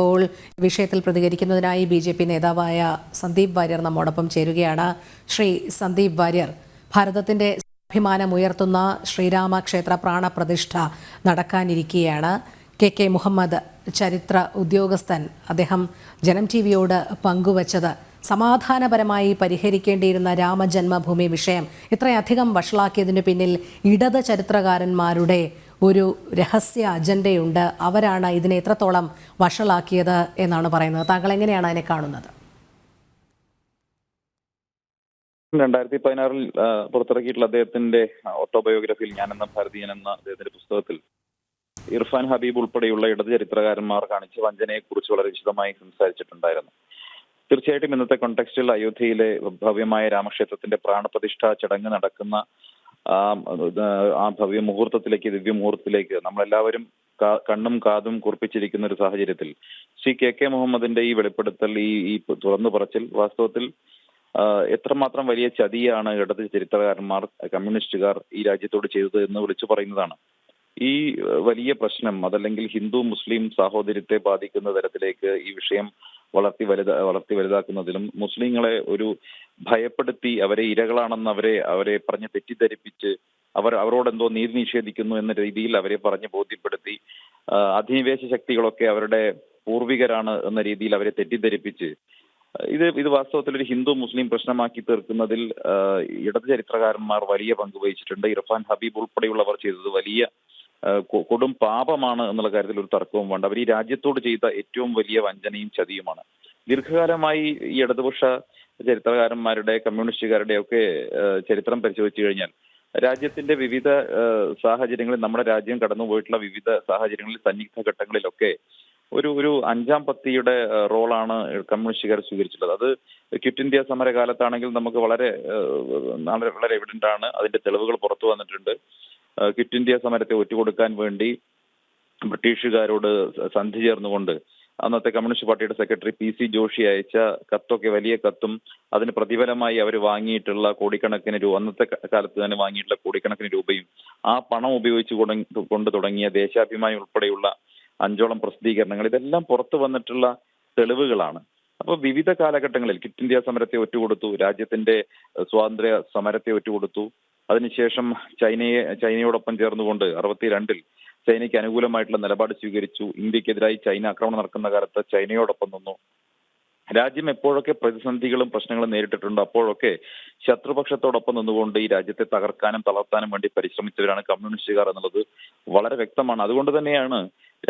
ഇപ്പോൾ വിഷയത്തിൽ പ്രതികരിക്കുന്നതിനായി B J P നേതാവായ സന്ദീപ് വാര്യർ നമ്മോടൊപ്പം ചേരുകയാണ്. ശ്രീ സന്ദീപ് വാര്യർ ഭാരതത്തിന്റെ അഭിമാനമുയർത്തുന്ന ശ്രീരാമക്ഷേത്ര പ്രാണപ്രതിഷ്ഠ നടക്കാനിരിക്കുകയാണ്. കെ കെ മുഹമ്മദ് ചരിത്ര ഉദ്യോഗസ്ഥൻ അദ്ദേഹം ജനം ടി വിയോട് പങ്കുവച്ചത് സമാധാനപരമായി പരിഹരിക്കേണ്ടിയിരുന്ന രാമജന്മഭൂമി വിഷയം ഇത്രയധികം വഷളാക്കിയതിനു പിന്നിൽ ഇടത് ചരിത്രകാരന്മാരുടെ ഒരു രഹസ്യ അജണ്ടയുണ്ട്. അവരാണ് ഇതിനെ എത്രത്തോളം വഷളാക്കിയത് എന്നാണ് പറയുന്നത്. താങ്കൾ എങ്ങനെയാണ് അതിനെ കാണുന്നത്? രണ്ടായിരത്തി പതിനാറിൽ പുറത്തിറക്കിയിട്ടുള്ള അദ്ദേഹത്തിന്റെ ഓട്ടോബയോഗ്രഫിയിൽ ഞാൻ എന്ന ഭാരതീയൻ എന്ന അദ്ദേഹത്തിന്റെ പുസ്തകത്തിൽ ഇർഫാൻ ഹബീബ് ഉൾപ്പെടെയുള്ള ഇടത് ചരിത്രകാരന്മാർ കാണിച്ച വഞ്ചനയെ കുറിച്ച് വളരെ വിശദമായി സംസാരിച്ചിട്ടുണ്ടായിരുന്നു. തീർച്ചയായിട്ടും ഇന്നത്തെ കോണ്ടെക്സ്റ്റിൽ അയോധ്യയിലെ ഭവ്യമായ രാമക്ഷേത്രത്തിന്റെ പ്രാണപ്രതിഷ്ഠ ചടങ്ങ് നടക്കുന്ന ആ ഭവ്യ മുഹൂർത്തത്തിലേക്ക് ദിവ്യ മുഹൂർത്തത്തിലേക്ക് നമ്മളെല്ലാവരും കണ്ണും കാതും കുറിപ്പിച്ചിരിക്കുന്ന ഒരു സാഹചര്യത്തിൽ ശ്രീ കെ കെ മുഹമ്മദിന്റെ ഈ വെളിപ്പെടുത്തൽ ഈ ഈ തുറന്നു പറച്ചിൽ വാസ്തവത്തിൽ എത്രമാത്രം വലിയ ചതിയാണ് ഇടത് ചരിത്രകാരന്മാർ കമ്മ്യൂണിസ്റ്റുകാർ ഈ രാജ്യത്തോട് ചെയ്തത് എന്ന് വിളിച്ചു പറയുന്നതാണ്. ഈ വലിയ പ്രശ്നം അതല്ലെങ്കിൽ ഹിന്ദു മുസ്ലിം സാഹോദര്യത്തെ ബാധിക്കുന്ന തരത്തിലേക്ക് ഈ വിഷയം വളർത്തി വലുത വളർത്തി വലുതാക്കുന്നതിലും മുസ്ലിങ്ങളെ ഒരു ഭയപ്പെടുത്തി അവരെ ഇരകളാണെന്ന് അവരെ അവരെ പറഞ്ഞ് തെറ്റിദ്ധരിപ്പിച്ച് അവർ അവരോട് എന്തോ നീതി നിഷേധിക്കുന്നു എന്ന രീതിയിൽ അവരെ പറഞ്ഞ് ബോധ്യപ്പെടുത്തി അധിനിവേശ ശക്തികളൊക്കെ അവരുടെ പൂർവികരാണ് എന്ന രീതിയിൽ അവരെ തെറ്റിദ്ധരിപ്പിച്ച് ഇത് ഇത് വാസ്തവത്തിൽ ഒരു ഹിന്ദു മുസ്ലിം പ്രശ്നമാക്കി തീർക്കുന്നതിൽ ഇടത് ചരിത്രകാരന്മാർ വലിയ പങ്ക് വഹിച്ചിട്ടുണ്ട്. ഇർഫാൻ ഹബീബ് ഉൾപ്പെടെയുള്ളവർ ചെയ്തത് വലിയ കൊടും പാപമാണ് എന്നുള്ള കാര്യത്തിൽ ഒരു തർക്കവും വേണ്ട. അവർ ഈ രാജ്യത്തോട് ചെയ്ത ഏറ്റവും വലിയ വഞ്ചനയും ചതിയുമാണ്. ദീർഘകാലമായി ഈ ഇടതുപക്ഷ ചരിത്രകാരന്മാരുടെ കമ്മ്യൂണിസ്റ്റുകാരുടെ ഒക്കെ ചരിത്രം പരിശോധിച്ചു കഴിഞ്ഞാൽ രാജ്യത്തിന്റെ വിവിധ സാഹചര്യങ്ങളിൽ നമ്മുടെ രാജ്യം കടന്നുപോയിട്ടുള്ള വിവിധ സാഹചര്യങ്ങളിൽ സന്നിഗ്ധ ഘട്ടങ്ങളിലൊക്കെ ഒരു ഒരു അഞ്ചാം പത്തിയുടെ റോളാണ് കമ്മ്യൂണിസ്റ്റുകാർ സ്വീകരിച്ചിട്ടുള്ളത്. അത് ക്വിറ്റ് ഇന്ത്യ സമരകാലത്താണെങ്കിൽ നമുക്ക് വളരെ വളരെ എവിഡന്റ് ആണ്. അതിന്റെ തെളിവുകൾ പുറത്തു വന്നിട്ടുണ്ട്. ക്വിറ്റ് ഇന്ത്യ സമരത്തെ ഒറ്റുകൊടുക്കാൻ വേണ്ടി ബ്രിട്ടീഷുകാരോട് സന്ധി ചേർന്നുകൊണ്ട് അന്നത്തെ കമ്മ്യൂണിസ്റ്റ് പാർട്ടിയുടെ സെക്രട്ടറി പി സി ജോഷി അയച്ച കത്തൊക്കെ വലിയ കത്തും അതിന് പ്രതിഫലമായി അവർ വാങ്ങിയിട്ടുള്ള കോടിക്കണക്കിന് രൂപ അന്നത്തെ കാലത്ത് തന്നെ വാങ്ങിയിട്ടുള്ള കോടിക്കണക്കിന് രൂപയും ആ പണം ഉപയോഗിച്ച് കൊണ്ട് തുടങ്ങിയ ദേശാഭിമാനി ഉൾപ്പെടെയുള്ള അഞ്ചോളം പ്രസിദ്ധീകരണങ്ങൾ. ഇതെല്ലാം പുറത്തു വന്നിട്ടുള്ള തെളിവുകളാണ്. അപ്പോൾ വിവിധ കാലഘട്ടങ്ങളിൽ കിറ്റ് ഇന്ത്യ സമരത്തെ ഒറ്റുകൊടുത്തു രാജ്യത്തിന്റെ സ്വാതന്ത്ര്യ സമരത്തെ ഒറ്റുകൊടുത്തു. അതിനുശേഷം ചൈനയെ ചൈനയോടൊപ്പം ചേർന്നുകൊണ്ട് അറുപത്തിരണ്ടിൽ ചൈനയ്ക്ക് അനുകൂലമായിട്ടുള്ള നിലപാട് സ്വീകരിച്ചു. ഇന്ത്യക്കെതിരായി ചൈന ആക്രമണം നടക്കുന്ന കാലത്ത് ചൈനയോടൊപ്പം നിന്നു. രാജ്യം എപ്പോഴൊക്കെ പ്രതിസന്ധികളും പ്രശ്നങ്ങളും നേരിട്ടിട്ടുണ്ടോ? അപ്പോഴൊക്കെ ശത്രുപക്ഷത്തോടൊപ്പം നിന്നുകൊണ്ട് ഈ രാജ്യത്തെ തകർക്കാനും തളർത്താനും വേണ്ടി പരിശ്രമിച്ചവരാണ് കമ്മ്യൂണിസ്റ്റുകാർ എന്നുള്ളത് വളരെ വ്യക്തമാണ്. അതുകൊണ്ട് തന്നെയാണ്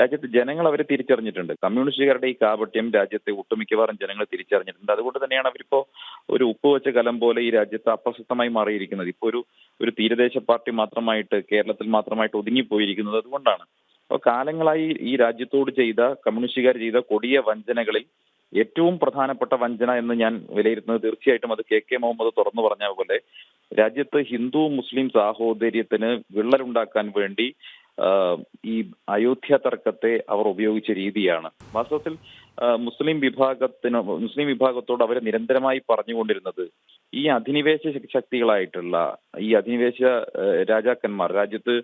രാജ്യത്ത് ജനങ്ങൾ അവരെ തിരിച്ചറിഞ്ഞിട്ടുണ്ട്. കമ്മ്യൂണിസ്റ്റുകാരുടെ ഈ കാപട്യം രാജ്യത്തെ ഒട്ടുമിക്കവാറും ജനങ്ങൾ തിരിച്ചറിഞ്ഞിട്ടുണ്ട്. അതുകൊണ്ട് തന്നെയാണ് അവരിപ്പോ ഒരു ഉപ്പ് വെച്ച കലം പോലെ ഈ രാജ്യത്ത് അപ്രസക്തമായി മാറിയിരിക്കുന്നത്. ഇപ്പൊ ഒരു ഒരു തീരദേശ പാർട്ടി മാത്രമായിട്ട് കേരളത്തിൽ മാത്രമായിട്ട് ഒതുങ്ങിപ്പോയിരിക്കുന്നത് അതുകൊണ്ടാണ്. അപ്പോൾ കാലങ്ങളായി ഈ രാജ്യത്തോട് ചെയ്ത കമ്മ്യൂണിസ്റ്റുകാർ ചെയ്ത കൊടിയ വഞ്ചനകളിൽ ഏറ്റവും പ്രധാനപ്പെട്ട വഞ്ചന എന്ന് ഞാൻ വിലയിരുത്തുന്നത് തീർച്ചയായിട്ടും അത് കെ കെ മുഹമ്മദ് തുറന്നു പറഞ്ഞ പോലെ രാജ്യത്ത് ഹിന്ദു മുസ്ലിം സാഹോദര്യത്തിന് വിള്ളലുണ്ടാക്കാൻ വേണ്ടി ഈ അയോധ്യ തർക്കത്തെ അവർ ഉപയോഗിച്ച രീതിയാണ്. വാസ്തവത്തിൽ മുസ്ലിം വിഭാഗത്തിന് മുസ്ലിം വിഭാഗത്തോട് അവരെ നിരന്തരമായി പറഞ്ഞുകൊണ്ടിരുന്നത് ഈ അധിനിവേശ ശക്തികളായിട്ടുള്ള ഈ അധിനിവേശ രാജാക്കന്മാർ രാജ്യത്ത്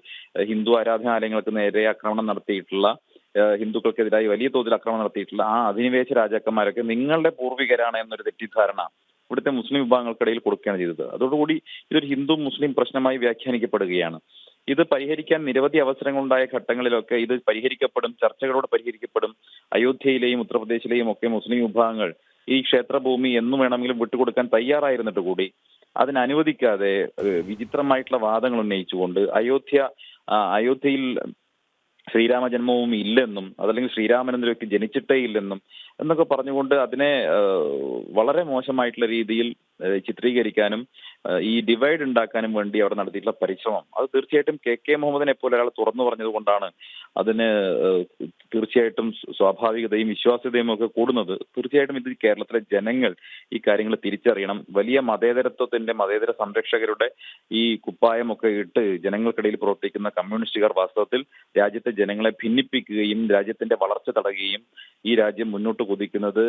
ഹിന്ദു ആരാധനാലയങ്ങൾക്ക് നേരെ ആക്രമണം നടത്തിയിട്ടുള്ള ഹിന്ദുക്കൾക്കെതിരായി വലിയ തോതിൽ ആക്രമണം നടത്തിയിട്ടുള്ള ആ അധിനിവേശ രാജാക്കന്മാരൊക്കെ നിങ്ങളുടെ പൂർവികരാണ് എന്നൊരു തെറ്റിദ്ധാരണ ഇവിടുത്തെ മുസ്ലിം വിഭാഗങ്ങൾക്കിടയിൽ കൊടുക്കുകയാണ് ചെയ്തത്. അതോടുകൂടി ഇതൊരു ഹിന്ദു മുസ്ലിം പ്രശ്നമായി വ്യാഖ്യാനിക്കപ്പെടുകയാണ്. ഇത് പരിഹരിക്കാൻ നിരവധി അവസരങ്ങളുണ്ടായ ഘട്ടങ്ങളിലൊക്കെ ഇത് പരിഹരിക്കപ്പെടും ചർച്ചകളോടെ പരിഹരിക്കപ്പെടും. അയോധ്യയിലെയും ഉത്തർപ്രദേശിലെയും ഒക്കെ മുസ്ലിം വിഭാഗങ്ങൾ ഈ ക്ഷേത്രഭൂമി എന്നു വേണമെങ്കിലും വിട്ടുകൊടുക്കാൻ തയ്യാറായിരുന്നിട്ട് കൂടി അതിനനുവദിക്കാതെ വിചിത്രമായിട്ടുള്ള വാദങ്ങൾ ഉന്നയിച്ചുകൊണ്ട് അയോധ്യ അയോധ്യയിൽ ശ്രീരാമ ജന്മഭൂമി ഇല്ലെന്നും അതല്ലെങ്കിൽ ശ്രീരാമൻ എന്ന വ്യക്തി ജനിച്ചിട്ടേ ഇല്ലെന്നും എന്നൊക്കെ പറഞ്ഞുകൊണ്ട് അതിനെ വളരെ മോശമായിട്ടുള്ള രീതിയിൽ ചിത്രീകരിക്കാനും ഈ ഡിവൈഡ് ഉണ്ടാക്കാനും വേണ്ടി അവർ നടത്തിയിട്ടുള്ള പരിശ്രമം. അത് തീർച്ചയായിട്ടും കെ കെ മുഹമ്മദിനെ പോലെ ഒരാൾ തുറന്നു പറഞ്ഞത് കൊണ്ടാണ് അതിന് തീർച്ചയായിട്ടും സ്വാഭാവികതയും വിശ്വാസ്യതയും ഒക്കെ കൂടുന്നത്. തീർച്ചയായിട്ടും ഇത് കേരളത്തിലെ ജനങ്ങൾ ഈ കാര്യങ്ങൾ തിരിച്ചറിയണം. വലിയ മതേതരത്വത്തിന്റെ മതേതര സംരക്ഷകരുടെ ഈ കുപ്പായമൊക്കെ ഇട്ട് ജനങ്ങൾക്കിടയിൽ പ്രവർത്തിക്കുന്ന കമ്മ്യൂണിസ്റ്റുകാർ വാസ്തവത്തിൽ രാജ്യത്തെ ജനങ്ങളെ ഭിന്നിപ്പിക്കുകയും രാജ്യത്തിന്റെ വളർച്ച തടയുകയും ഈ രാജ്യം മുന്നോട്ട് കുതിക്കുന്നത്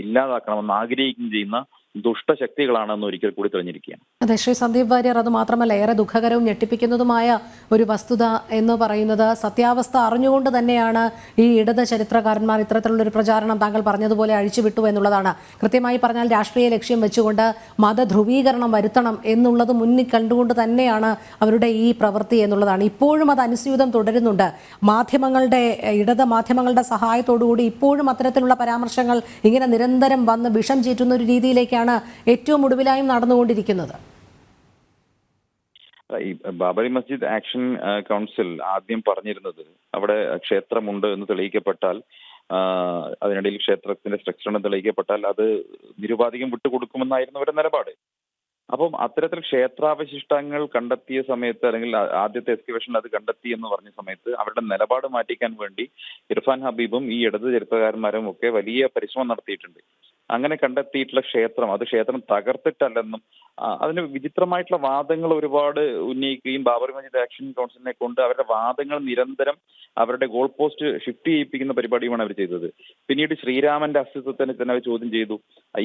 ഇല്ലാതാക്കണമെന്ന് ആഗ്രഹിക്കുകയും ചെയ്യുന്ന ദുഷ്ടശക്തികളാണെന്ന് ഒരിക്കൽ കൂടി തെളിഞ്ഞിരിക്കുകയാണ്. അതെ ശ്രീ സന്ദീപ് വാര്യർ അത് മാത്രമല്ല ഏറെ ദുഃഖകരവും ഞെട്ടിപ്പിക്കുന്നതുമായ ഒരു വസ്തുത എന്ന് പറയുന്നത് സത്യാവസ്ഥ അറിഞ്ഞുകൊണ്ട് തന്നെയാണ് ഈ ഇടത് ചരിത്രകാരന്മാർ ഇത്തരത്തിലുള്ളൊരു പ്രചാരണം താങ്കൾ പറഞ്ഞതുപോലെ അഴിച്ചുവിട്ടു എന്നുള്ളതാണ്. കൃത്യമായി പറഞ്ഞാൽ രാഷ്ട്രീയ ലക്ഷ്യം വെച്ചുകൊണ്ട് മതധ്രുവീകരണം വരുത്തണം എന്നുള്ളത് മുന്നിൽ കണ്ടുകൊണ്ട് തന്നെയാണ് അവരുടെ ഈ പ്രവൃത്തി എന്നുള്ളതാണ്. ഇപ്പോഴും അത് അനുസ്യൂതം തുടരുന്നുണ്ട്. മാധ്യമങ്ങളുടെ ഇടത് മാധ്യമങ്ങളുടെ സഹായത്തോടുകൂടി ഇപ്പോഴും അത്തരത്തിലുള്ള പരാമർശങ്ങൾ ഇങ്ങനെ നിരന്തരം വന്ന് വിഷം ചീറ്റുന്ന ഒരു രീതിയിലേക്കാണ് ഏറ്റവും ഒടുവിലായും നടന്നുകൊണ്ടിരിക്കുന്നത്. ഈ ബാബരി മസ്ജിദ് ആക്ഷൻ കൗൺസിൽ ആദ്യം പറഞ്ഞിരുന്നത് അവിടെ ക്ഷേത്രമുണ്ട് എന്ന് തെളിയിക്കപ്പെട്ടാൽ അതിനിടയിൽ ക്ഷേത്രത്തിന്റെ സ്ട്രക്ചർ എന്ന് തെളിയിക്കപ്പെട്ടാൽ അത് നിരുപാധികം വിട്ടുകൊടുക്കുമെന്നായിരുന്നു അവരുടെ നിലപാട്. അപ്പം അത്തരത്തിൽ ക്ഷേത്രാവശിഷ്ടങ്ങൾ കണ്ടെത്തിയ സമയത്ത് അല്ലെങ്കിൽ ആദ്യത്തെ എക്സ്കവേഷനിൽ അത് കണ്ടെത്തി എന്ന് പറഞ്ഞ സമയത്ത് അവരുടെ നിലപാട് മാറ്റിക്കാൻ വേണ്ടി ഇർഫാൻ ഹബീബും ഈ ഇടത് ചരിത്രകാരന്മാരും ഒക്കെ വലിയ പരിശ്രമം നടത്തിയിട്ടുണ്ട്. അങ്ങനെ കണ്ടെത്തിയിട്ടുള്ള ക്ഷേത്രം. അത് ക്ഷേത്രം തകർത്തിട്ടല്ലെന്നും അതിന് വിചിത്രമായിട്ടുള്ള വാദങ്ങൾ ഒരുപാട് ഉന്നയിക്കുകയും ബാബറി മസ്ജിദ് ആക്ഷൻ കൗൺസിലിനെ കൊണ്ട് അവരുടെ വാദങ്ങൾ നിരന്തരം അവരുടെ ഗോൾ പോസ്റ്റ് ഷിഫ്റ്റ് ചെയ്യിപ്പിക്കുന്ന പരിപാടിയുമാണ് അവർ ചെയ്തത്. പിന്നീട് ശ്രീരാമന്റെ അസ്തിത്വത്തിനെ തന്നെ അവർ ചോദ്യം ചെയ്തു.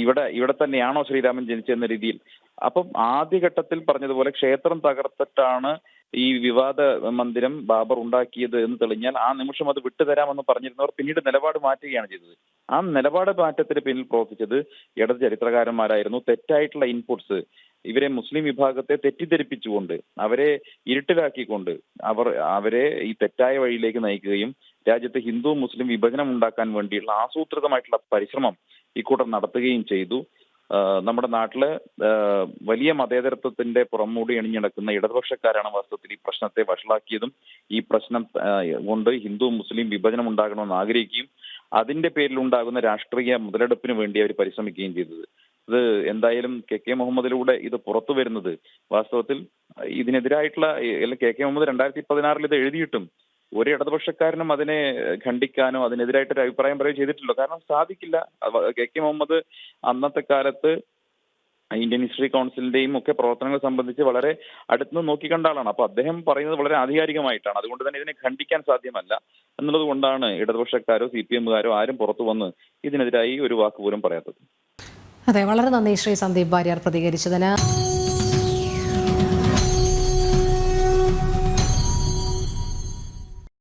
ഇവിടെ ഇവിടെ തന്നെയാണോ ശ്രീരാമൻ ജനിച്ചെന്ന രീതിയിൽ. അപ്പം ആദ്യഘട്ടത്തിൽ പറഞ്ഞതുപോലെ ക്ഷേത്രം തകർത്തിട്ടാണ് ഈ വിവാദ മന്ദിരം ബാബർ ഉണ്ടാക്കിയത് എന്ന് തെളിഞ്ഞാൽ ആ നിമിഷം അത് വിട്ടുതരാമെന്ന് പറഞ്ഞിരുന്നവർ പിന്നീട് നിലപാട് മാറ്റുകയാണ് ചെയ്തത്. ആ നിലപാട് മാറ്റത്തിന് പിന്നിൽ പ്രവർത്തിച്ചത് ഇടത് ചരിത്രകാരന്മാരായിരുന്നു. തെറ്റായിട്ടുള്ള ഇൻപുട്സ് ഇവരെ മുസ്ലിം വിഭാഗത്തെ തെറ്റിദ്ധരിപ്പിച്ചുകൊണ്ട് അവരെ ഇരുട്ടിലാക്കിക്കൊണ്ട് അവർ അവരെ ഈ തെറ്റായ വഴിയിലേക്ക് നയിക്കുകയും രാജ്യത്ത് ഹിന്ദു മുസ്ലിം വിഭജനം ഉണ്ടാക്കാൻ വേണ്ടിയുള്ള ആസൂത്രിതമായിട്ടുള്ള പരിശ്രമം ഇക്കൂട്ടർ നടത്തുകയും ചെയ്തു. നമ്മുടെ നാട്ടിൽ വലിയ മതേതരത്വത്തിന്റെ പുറംമൂടി അണിഞ്ഞടക്കുന്ന ഇടതുപക്ഷക്കാരാണ് വാസ്തവത്തിൽ ഈ പ്രശ്നത്തെ വഷളാക്കിയതും ഈ പ്രശ്നം കൊണ്ട് ഹിന്ദു മുസ്ലിം വിഭജനം ഉണ്ടാകണമെന്ന് ആഗ്രഹിക്കുകയും അതിന്റെ പേരിൽ ഉണ്ടാകുന്ന രാഷ്ട്രീയ മുതലെടുപ്പിന് വേണ്ടി അവർ പരിശ്രമിക്കുകയും ചെയ്തത്. ഇത് എന്തായാലും കെ കെ മുഹമ്മദിലൂടെ ഇത് പുറത്തു വരുന്നത് വാസ്തവത്തിൽ ഇതിനെതിരായിട്ടുള്ള കെ കെ മുഹമ്മദ് രണ്ടായിരത്തി പതിനാറിൽ ഇത് എഴുതിയിട്ടും ഒരു ഇടതുപക്ഷക്കാരനും അതിനെ ഖണ്ഡിക്കാനോ അതിനെതിരായിട്ട് ഒരു അഭിപ്രായം പറയുകയോ ചെയ്തിട്ടില്ല. കാരണം സാധിക്കില്ല. കെ കെ മുഹമ്മദ് അന്നത്തെ കാലത്ത് ഇന്ത്യൻ ഹിസ്റ്ററി കൗൺസിലിന്റെയും ഒക്കെ പ്രവർത്തനങ്ങൾ സംബന്ധിച്ച് വളരെ അടുത്തുനിന്ന് നോക്കിക്കണ്ട ആളാണ്. അപ്പൊ അദ്ദേഹം പറയുന്നത് വളരെ ആധികാരികമായിട്ടാണ്. അതുകൊണ്ട് തന്നെ ഇതിനെ ഖണ്ഡിക്കാൻ സാധ്യമല്ല എന്നുള്ളത് കൊണ്ടാണ് ഇടതുപക്ഷക്കാരോ സി പി എമ്മുകാരോ ആരും പുറത്തു വന്ന് ഇതിനെതിരായി ഒരു വാക്ക് പോലും പറയാത്തത്. അതെ വളരെ നന്ദി ശ്രീ സന്ദീപ് വാര്യർ പ്രതികരിച്ചതിന്.